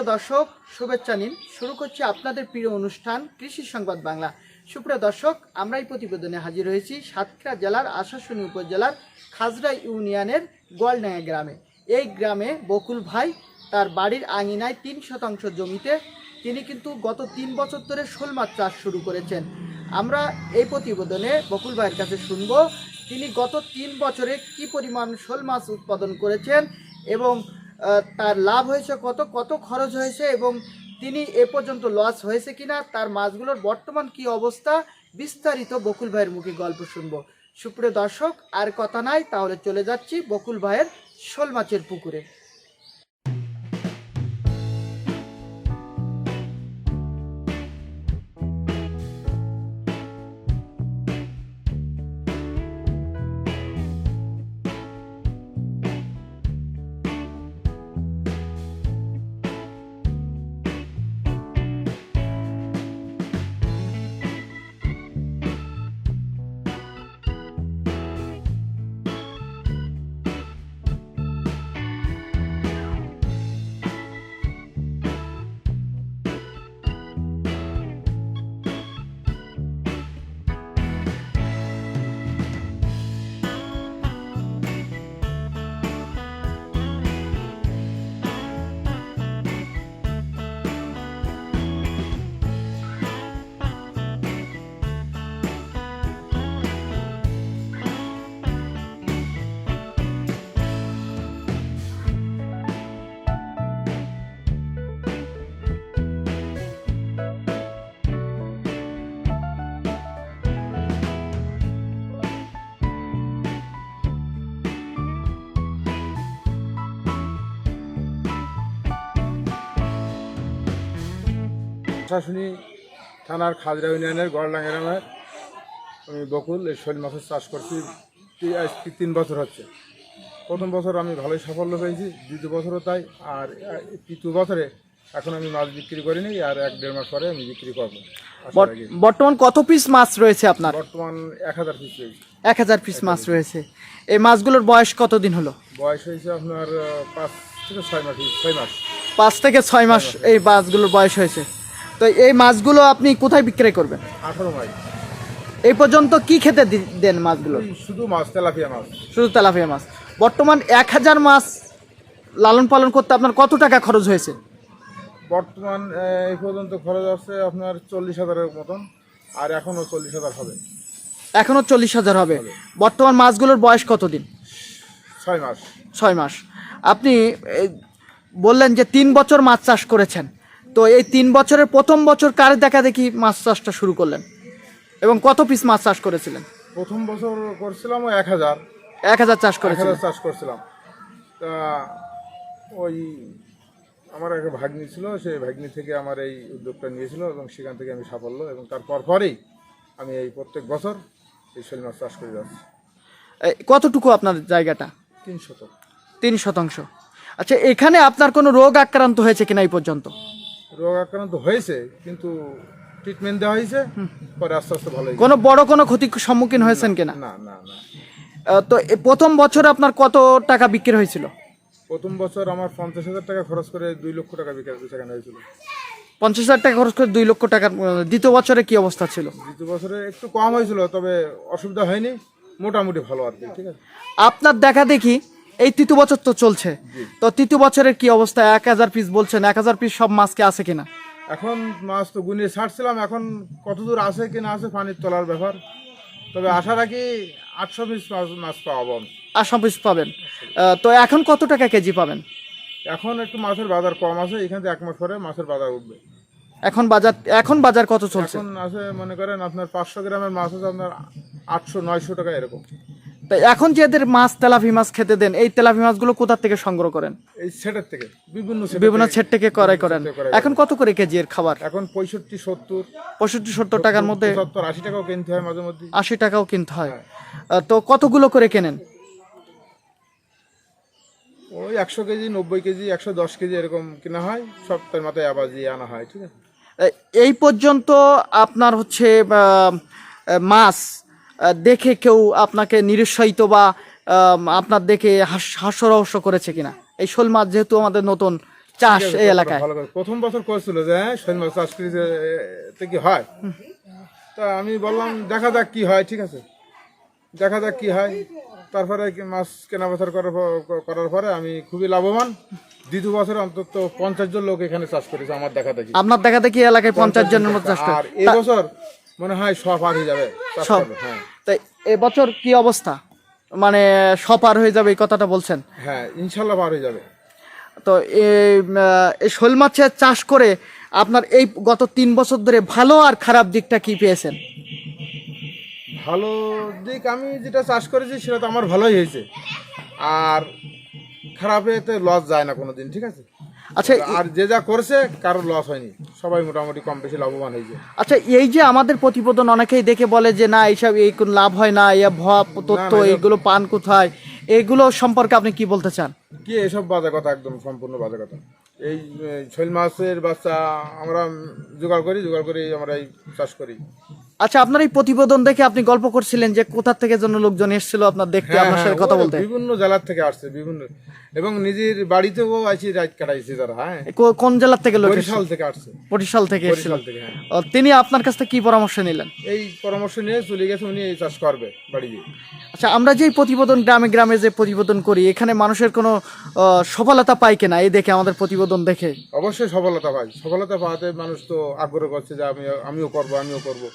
সুপ্রিয় দর্শক, শুভেচ্ছা নিন। শুরু করছি আপনাদের প্রিয় অনুষ্ঠান, কৃষি সংবাদ বাংলা। সুপ্রিয় দর্শক আমরা এই প্রতিবেদনে হাজির হয়েছি সাতক্ষীরা জেলার আশাশুনি উপজেলার খাজরা ইউনিয়নের গোয়ালডাঙ্গা গ্রামে। এই গ্রামে বকুল ভাই তার বাড়ির আঙিনায় তিন শতাংশ জমিতে তিনি কিন্তু গত তিন বছর ধরে শোল মাছ চাষ শুরু করেছেন। আমরা এই প্রতিবেদনে বকুল ভাইয়ের কাছে শুনব, তিনি গত তিন বছরে কি পরিমাণ শোল মাছ উৎপাদন করেছেন এবং তার লাভ হয়েছে কত কত খরচ হয়েছে এবং তিনি এ পর্যন্ত লস হয়েছে কিনা, তার মাছগুলোর বর্তমান কি অবস্থা, বিস্তারিত বকুল ভাইয়ের মুখে গল্প শুনব। সুপ্রিয় দর্শক, আর কথা নাই, তাহলে চলে যাচ্ছি বকুল ভাইয়ের শোল মাছের পুকুরে। প্রশাসনী থানার খাজরা ইউনিয়নের গড়লাঙ্গা গ্রামের আমি বকুল এই শৈল মাছের চাষ করছি। আজ তিন বছর হচ্ছে। প্রথম বছর আমি ভালোই সাফল্য পেয়েছি দ্বিতীয় বছরও তাই আর তৃতীয় বছরে এখন আমি মাছ বিক্রি করিনি আর এক দেড় মাস পরে আমি বিক্রি করব। বর্তমান কত পিস মাছ রয়েছে আপনার? বর্তমান এক হাজার পিস পেয়েছি এক হাজার পিস মাছ রয়েছে। এই মাছগুলোর বয়স কতদিন হলো? বয়স হয়েছে আপনার পাঁচ থেকে ছয় মাস ছয় মাস। পাঁচ থেকে ছয় মাস। এই মাছগুলোর বয়স হয়েছে। তো এই মাছগুলো আপনি কোথায় বিক্রয় করবেন? আঠারো মাস এই পর্যন্ত কি খেতে দেন মাছগুলো? শুধু মাছ তেলাপিয়া মাছ। শুধু তেলাপিয়া মাছ। বর্তমান এক হাজার মাছ লালন পালন করতে আপনার কত টাকা খরচ হয়েছে? বর্তমান এই পর্যন্ত খরচ আছে আপনার চল্লিশ হাজারের মতন আর এখনও চল্লিশ হাজার হবে। এখনও চল্লিশ হাজার হবে। বর্তমান মাছগুলোর বয়স কতদিন ছয় মাস। ছয় মাস। আপনি বললেন যে তিন বছর মাছ চাষ করেছেন। তো এই তিন বছরের প্রথম বছর কার দেখা দেখি মাছ চাষটা শুরু করলেন? এবং কত পিস মাছ চাষ করেছিলেন? প্রথম বছর করছিলাম ওই এক হাজার। এক হাজার চাষ করেছিলেন। চাষ করছিলাম। তা ওই আমার এক ভাগ্নি ছিল সেই ভাগ্নি থেকে আমার এই উদ্যোগটা নিয়েছিল এবং সেখান থেকে আমি সাফল্য এবং তারপর পরেই আমি এই প্রত্যেক বছর এই শৈল মাছ চাষ করে যাচ্ছি। কতটুকু আপনার জায়গাটা? তিন শতক। তিন শতাংশ। আচ্ছা এখানে আপনার কোনো রোগ আক্রান্ত হয়েছে কিনা এই পর্যন্ত? রোগ আক্রান্ত হয়েছে কিন্তু ট্রিটমেন্ট দেওয়া হয়েছে পরে আস্তে আস্তে ভালো কোনো বড় কোনো ক্ষতির সম্মুখীন হয়েছেন কিনা? না না না। তো প্রথম বছর আপনার কত টাকা বিক্রি হয়েছিল? প্রথম বছর আমার পঞ্চাশ হাজার টাকা খরচ করে দুই লক্ষ টাকা বিক্রি সেখানে হয়েছিল। পঞ্চাশ হাজার টাকা খরচ করে দুই লক্ষ টাকার দ্বিতীয় বছরে কি অবস্থা ছিল? দ্বিতীয় বছরে একটু কম হয়েছিল তবে অসুবিধা হয়নি মোটামুটি ভালো আর কি ঠিক আছে। আপনার দেখা দেখি এই তৃতীয় বছর তো চলছে। তো তৃতীয় বছরের কি অবস্থা? এক হাজার পিস বলছেন এক হাজার পিস সব মাছকে আছে কিনা? এখন মাছ তো গুনিয়ে ছাড়ছিলাম এখন কতদূর আছে কি না আছে পানির তোলার ব্যাপার। তবে আশা রাখি আটশো পিস মাছ মাছ আমি। আসাম পিস পাবেন। তো এখন কত টাকা কেজি পাবেন? এখন একটু মাছের বাজার কম আছে এখান থেকে এক মাস পরে মাছের বাজার উঠবে। এখন বাজার এখন বাজার কত চলছে? এখন আছে মনে করেন আপনার পাঁচশো গ্রামের মাছ আছে আপনার আটশো নয়শো টাকা এরকম। তো এখন যে এদের মাছ তেলাপি মাছ খেতে দেন এই তেলাপি মাছগুলো কোথা থেকে সংগ্রহ করেন? এই সেটের থেকে বিভিন্ন বিভিন্ন ছেট থেকে করাই করেন। এখন কত করে কেজি এর খাবার? এখন পঁয়ষট্টি সত্তর। পঁয়ষট্টি সত্তর টাকার মধ্যে? সত্তর আশি টাকাও কিনতে হয় মাঝে মধ্যে। আশি টাকাও কিনতে হয়। তো কতগুলো করে কেনেন? ওই একশো কেজি নব্বই কেজি একশো দশ কেজি এরকম কেনা হয়। সপ্তাহের মাথায় আবার দিয়ে আনা হয় ঠিক আছে? এই- পর্যন্ত আপনার হচ্ছে মাছ দেখে কেউ আপনাকে নিরুৎসাহিত বা আপনার দেখে হাস হাস্যরহস্য করেছে কিনা? এই শোল মাছ যেহেতু আমাদের নতুন চাষ এই এলাকায়। প্রথম বছর করছিল যে হ্যাঁ শৈল মাছ চাষ করি যে, কি হয়? তা আমি বললাম দেখা যাক কি হয় ঠিক আছে। দেখা যাক কি হয়। তারপরে মাছ কেনা বেচা করার পর- করার পরে আমি খুবই লাভবান। দ্বিতীয় বছর অন্তত পঞ্চাশ জন লোক এখানে চাষ করেছে আমার দেখা দেখি আপনার দেখা দেখি এলাকায় পঞ্চাশ জনের মতো চাষ করে আর এবছর মনে হয় সব পার হয়ে যাবে। সব? হ্যাঁ। তাই এবছর কি অবস্থা? মানে সপার হয়ে যাবে এই কথাটা বলছেন? হ্যাঁ ইনশাল্লাহ পার হয়ে যাবে। তো এই এই শোল মাছের চাষ করে আপনার এই গত তিন বছর ধরে ভালো আর খারাপ দিকটা কি পেয়েছেন? ভালো দিক আমি যেটা চাষ করেছি সেটা তো আমার ভালোই হয়েছে। আর খারাপেতে লস যায় না কোনোদিন ঠিক আছে? আচ্ছা আর যে যা করছে কারোর লস হয়নি। সবাই মোটামুটি কম বেশি লাভবান হয়েছে। আচ্ছা এই যে আমাদের প্রতিবেদন অনেকেই দেখে বলে যে না এইসব এই কোন লাভ হয় না এই ভুয়া তথ্য এইগুলো পান কোথায়? এগুলো সম্পর্কে আপনি কি বলতে চান? কি এসব বাজে কথা একদম সম্পূর্ণ বাজে কথা। এই শৈল মাছের বাচ্চা আমরা জোগাড় করি জোগাড় করে আমরা এই চাষ করি। আচ্ছা আপনার এই প্রতিবেদন দেখে আপনি গল্প করছিলেন যে কোথা থেকে জন্য লোকজন এসেছিল আপনার দেখতে হ্যাঁ, আপনার সাথে হ্যাঁ, কথা বলতে। বিভিন্ন জেলার থেকে আসছে বিভিন্ন। এবং নিজের বাড়িতেও আছি রাত কাটাইছি তারা হ্যাঁ। কোন জেলার থেকে লোক বরিশাল থেকে আসছে। বরিশাল থেকে এসেছিল। হ্যাঁ। তিনি আপনার কাছ থেকে কি পরামর্শ নিলেন? এই পরামর্শ নিয়ে চলে গেছে উনি এই চাষ করবে বাড়ি আচ্ছা আমরা যে প্রতিবেদন গ্রামে গ্রামে যে প্রতিবেদন করি এখানে মানুষের কোনো সফলতা পাই কিনা? এই দেখে আমাদের প্রতিবেদন দেখে। অবশ্যই সফলতা পাই। সফলতা পাওয়াতে মানুষ তো আগ্রহ করছে যে আমি আমিও করব আমিও করব।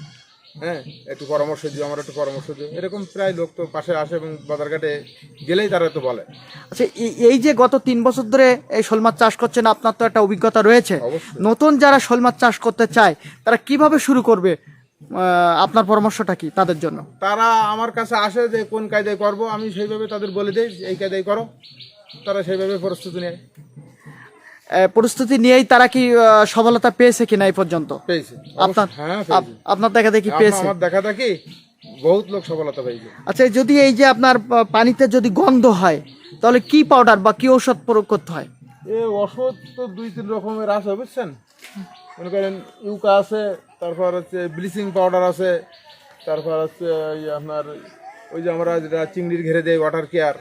হ্যাঁ একটু পরামর্শ দিও আমার একটু পরামর্শ দিও। এরকম প্রায় লোক তো পাশে আসে এবং বাজারঘাটে গেলেই তারা তো বলে। আচ্ছা এই- যে গত তিন বছর ধরে এই শোল মাছ চাষ করছেন আপনার তো একটা অভিজ্ঞতা রয়েছে। নতুন যারা শোল মাছ চাষ করতে চায় তারা কীভাবে শুরু করবে? আপনার পরামর্শটা কি তাদের জন্য? তারা আমার কাছে আসে যে কোন কায়দায় করব আমি সেইভাবে তাদের বলে দিই এই কায়দায় করো। তারা সেইভাবে প্রস্তুতি নেয়। আহ, পরিস্থিতি নিয়েই তারা কি সফলতা পেয়েছে কিনা এই পর্যন্ত? পেয়েছে। আপনার হ্যাঁ আপনার দেখা দেখি পেয়েছে। আমার দেখা দেখি বহুত লোক সফলতা পেয়েছে আচ্ছা যদি এই যে আপনার পানিতে যদি গন্ধ হয় তাহলে কি পাউডার বা কি ঔষধ প্রয়োগ করতে হয়? এ ওষুধ তো দুই তিন রকমের আছে বুঝছেন? মনে করেন ইউকা আছে তারপর হচ্ছে ব্লিচিং পাউডার আছে তারপর হচ্ছে আপনার ওই যে আমরা যেটা চিংড়ির ঘেরে দেয় ওয়াটার কেয়ার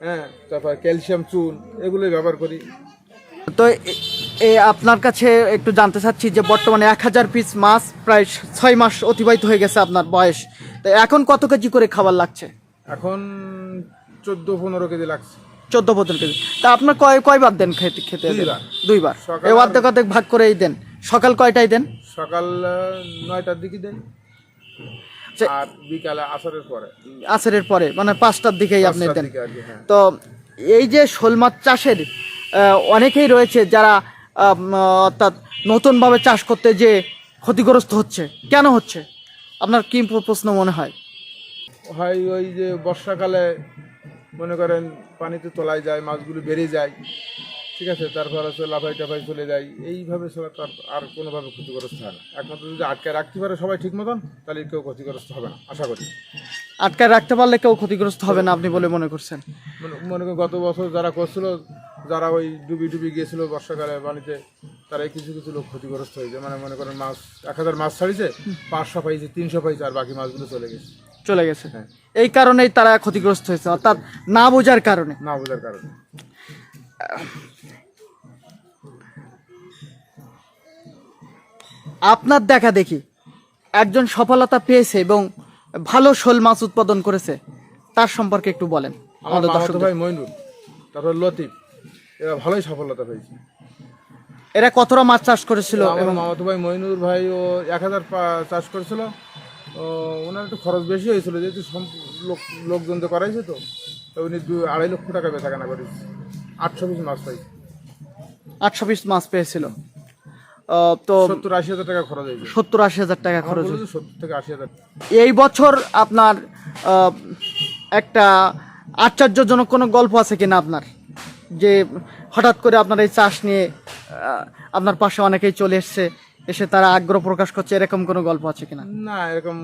হ্যাঁ তারপর ক্যালসিয়াম চুন এগুলোই ব্যবহার করি। তো এ- আপনার কাছে একটু জানতে চাচ্ছি যে বর্তমানে এক হাজার পিস মাছ প্রায় ছয় মাস অতিবাহিত হয়ে গেছে আপনার বয়স। তো এখন কত কেজি করে খাবার লাগছে? এখন চোদ্দ পনেরো কেজি লাগছে। চোদ্দ পনেরো কেজি। তা আপনার কয় কয়বার দেন খেতে খেতে দেন? দুইবার। এই অর্ধেক অর্ধেক ভাগ করেই দেন। সকাল কয়টায় দেন? সকাল নয়টার দিকে যে- আর বিকালে আসরের পরে। আসরের পরে মানে পাঁচটার দিকেই আপনি দেন। হ্যাঁ। তো এই যে শোল মাছ চাষের অনেকেই রয়েছে যারা অর্থাৎ নতুনভাবে চাষ করতে যে ক্ষতিগ্রস্ত হচ্ছে কেন হচ্ছে? আপনার কি প্রশ্ন মনে হয়? হয় ওই যে বর্ষাকালে মনে করেন পানিতে তোলায় যায় মাছগুলো বেড়ে যায়। ঠিক আছে তারপর হচ্ছে লাফাই টাফাই চলে যায় এইভাবে ছাড়া তো আর- কোনোভাবে ক্ষতিগ্রস্ত হয় না। একমাত্র যদি আটকে রাখতে পারে সবাই ঠিক মতন তাহলে কেউ ক্ষতিগ্রস্ত হবে না আশা করি। আটকায় রাখতে পারলে কেউ ক্ষতিগ্রস্ত হবে না আপনি বলে মনে করছেন? মনে- মনে করি গত বছর যারা করছিল যারা ওই ডুবি ডুবি গিয়েছিল বর্ষাকালে পানিতে তারাই কিছু কিছু লোক ক্ষতিগ্রস্ত হয়েছে। মানে মনে করেন মাছ এক হাজার মাছ ছাড়িয়েছে পাঁচশো পাইছে তিনশো পাইছে আর বাকি মাছগুলো চলে গেছে। চলে গেছে। হ্যাঁ। এই কারণেই তারা ক্ষতিগ্রস্ত হয়েছে অর্থাৎ না বোঝার কারণে। না বোঝার কারণে। আপনার দেখা দেখি একজন সফলতা পেয়েছে এবং ভালো শোল মাছ উৎপাদন করেছে। তার সম্পর্কে একটু বলেন আমাদের দর্শক ভাই মইনুল তারপর লতিফ এরা ভালোই সফলতা পেয়েছে। এরা কতটা মাছ চাষ করেছিল এবং মামাতো ভাই মইনুর ভাই ও এক হাজার চাষ করেছিল। ও, ওনার একটু খরচ বেশি হয়েছিল যেহেতু লোক লোকজন তো করাইছে তো তো উনি দু আড়াই লক্ষ টাকা বেচা কেনা করেছে। আটশো পিস মাছ আটশো পিস মাছ পেয়েছিল। তো সত্তর আশি হাজার টাকা খরচ হয়েছে। সত্তর আশি হাজার টাকা খরচ হয়েছে। সত্তর থেকে আশি হাজার। এই বছর আপনার একটা আশ্চর্যজনক কোনো গল্প আছে কিনা আপনার? যে হঠাৎ করে আপনার এই চাষ নিয়ে আপনার পাশে অনেকেই চলে এসছে এসে তারা আগ্রহ প্রকাশ করছে এরকম কোনো গল্প আছে কিনা? না এরকম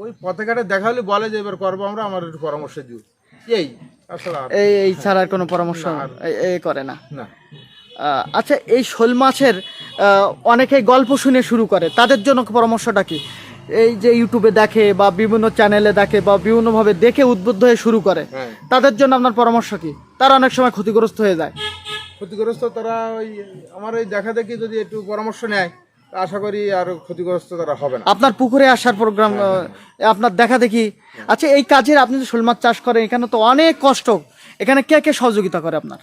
ওই পথে ঘাটে দেখা হলে বলে যে এবার করব আমরা আমার একটু পরামর্শ দিও। এই এই এই ছাড়ার কোনো পরামর্শ এ- করে না। আচ্ছা এই শোল মাছের আহ, অনেকেই গল্প শুনে শুরু করে। তাদের জন্য পরামর্শটা কি? এই যে ইউটিউবে দেখে বা বিভিন্ন চ্যানেলে দেখে বা বিভিন্নভাবে দেখে উদ্বুদ্ধ হয়ে শুরু করে। হ্যাঁ। তাদের জন্য আপনার পরামর্শ কি? তারা অনেক সময় ক্ষতিগ্রস্ত হয়ে যায়। ক্ষতিগ্রস্ত তারা ওই আমার এই দেখা দেখি যদি একটু পরামর্শ নেয় আশা করি আর ক্ষতিগ্রস্ত তারা হবে না। আপনার পুকুরে আসার প্রোগ্রাম আপনার দেখা দেখি। আচ্ছা এই কাজের আপনি যে শোল মাছ চাষ করেন এখানে তো অনেক কষ্ট। এখানে কে কে সহযোগিতা করে আপনার?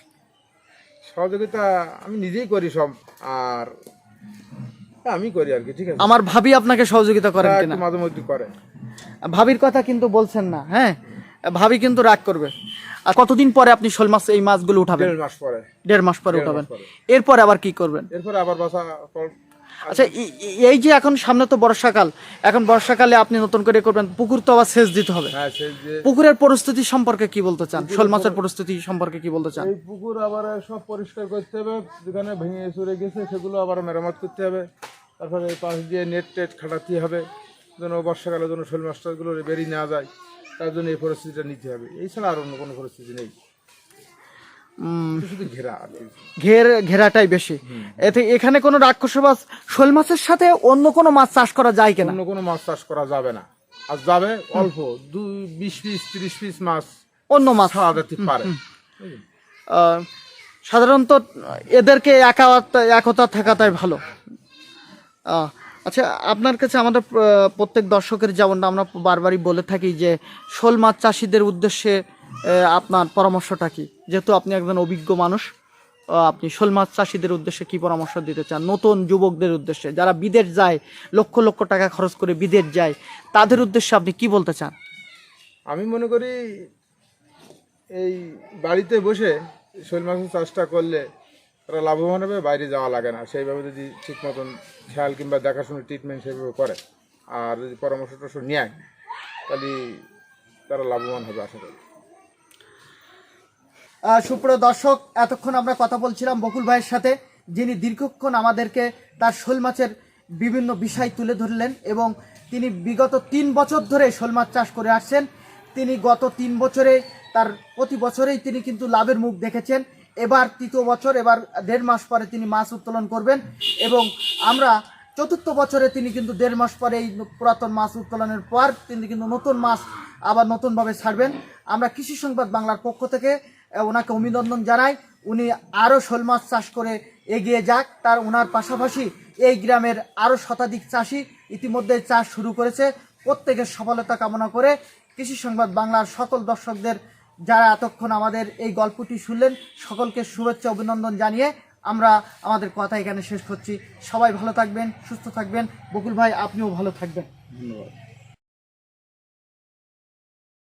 সহযোগিতা আমি নিজেই করি সব আর আমি করি আর কি ঠিক আছে? আমার ভাবি আপনাকে সহযোগিতা করেন কিনা? মাঝে মধ্যে করে। ভাবির কথা কিন্তু বলছেন না হ্যাঁ? ভাবি কিন্তু রাগ করবে। আর কতদিন পরে আপনি শোল মাছ এই মাছগুলো উঠাবেন? দেড় মাস পরে। দেড় মাস পরে উঠাবেন। পরে। এরপরে আবার কি করবেন? এরপরে আবার বাসা আচ্ছা এই- এই- যে এখন সামনে তো বর্ষাকাল এখন বর্ষাকালে আপনি নতুন করে করবেন পুকুর তো আবার সেচ দিতে হবে। হ্যাঁ পুকুরের পরিস্থিতি সম্পর্কে কি বলতে চান? শোল মাছের পরিস্থিতি সম্পর্কে কি বলতে চান? এই পুকুর আবার সব পরিষ্কার করতে হবে যেখানে ভেঙে চুরে গেছে সেগুলো আবার মেরামত করতে হবে। তারপরে পাশ দিয়ে নেট টেট খাটাতে হবে যেন বর্ষাকালে যেন শোল মাছটাগুলো বেরিয়ে না যায়। তার জন্য এই পরিস্থিতিটা নিতে হবে। এই ছাড়া আর অন্য কোনো পরিস্থিতি নেই। ঘেরা ঘের ঘেরাটাই বেশি। এতে এখানে কোনো রাক্ষস মাছ শোল মাছের সাথে অন্য কোনো মাছ চাষ করা যায় কিনা? অন্য কোনো মাছ চাষ করা যাবে না। আর যাবে অল্প দুই বিশ পিস তিরিশ পিস মাছ অন্য মাছ। যেতে পারে। সাধারণত এদেরকে একা একতা থাকাটাই ভালো। আচ্ছা আপনার কাছে আমাদের প্রত্যেক দর্শকের যেমনটা আমরা বারবারই বলে থাকি যে শোল মাছ চাষিদের উদ্দেশ্যে আপনার পরামর্শটা কি? যেহেতু আপনি একজন অভিজ্ঞ মানুষ আপনি শোল মাছ চাষিদের উদ্দেশ্যে কি পরামর্শ দিতে চান? নতুন যুবকদের উদ্দেশ্যে, যারা বিদেশ যায়, লক্ষ লক্ষ টাকা খরচ করে বিদেশ যায়, তাদের উদ্দেশ্যে আপনি কি বলতে চান? আমি মনে করি, এই বাড়িতে বসে শৈল মাছের চাষটা করলে তারা লাভবান হবে, বাইরে যাওয়া লাগে না। সেইভাবে যদি ঠিক মতন খেয়াল কিংবা দেখাশোনা ট্রিটমেন্ট সেইভাবে করে, আর যদি পরামর্শ টরামর্শ নেয়, তাহলে তারা লাভবান হবে আশা করি। সুপ্রিয় দর্শক, এতক্ষণ আমরা কথা বলছিলাম বকুল ভাইয়ের সাথে, যিনি দীর্ঘক্ষণ আমাদেরকে তার শোল মাছের বিভিন্ন বিষয় তুলে ধরলেন এবং তিনি বিগত তিন বছর ধরে শোল মাছ চাষ করে আসছেন। তিনি গত তিন বছরে, তার প্রতি বছরেই তিনি কিন্তু লাভের মুখ দেখেছেন। এবার তৃতীয় বছর, এবার দেড় মাস পরে তিনি মাছ উত্তোলন করবেন এবং আমরা চতুর্থ বছরে তিনি কিন্তু দেড় মাস পরে এই পুরাতন মাছ উত্তোলনের পর তিনি কিন্তু নতুন মাছ আবার নতুনভাবে ছাড়বেন। আমরা কৃষি সংবাদ বাংলার পক্ষ থেকে ওনাকে অভিনন্দন জানাই। উনি আরও শোল মাছ চাষ করে এগিয়ে যাক। তার ওনার পাশাপাশি এই গ্রামের আরও শতাধিক চাষি ইতিমধ্যে চাষ শুরু করেছে। প্রত্যেকের সফলতা কামনা করে কৃষি সংবাদ বাংলার সকল দর্শকদের যারা এতক্ষণ আমাদের এই গল্পটি শুনলেন, সকলকে শুভেচ্ছা, অভিনন্দন জানিয়ে আমরা আমাদের কথা এখানে শেষ করছি। সবাই ভালো থাকবেন, সুস্থ থাকবেন। বকুল ভাই, আপনিও ভালো থাকবেন। ধন্যবাদ।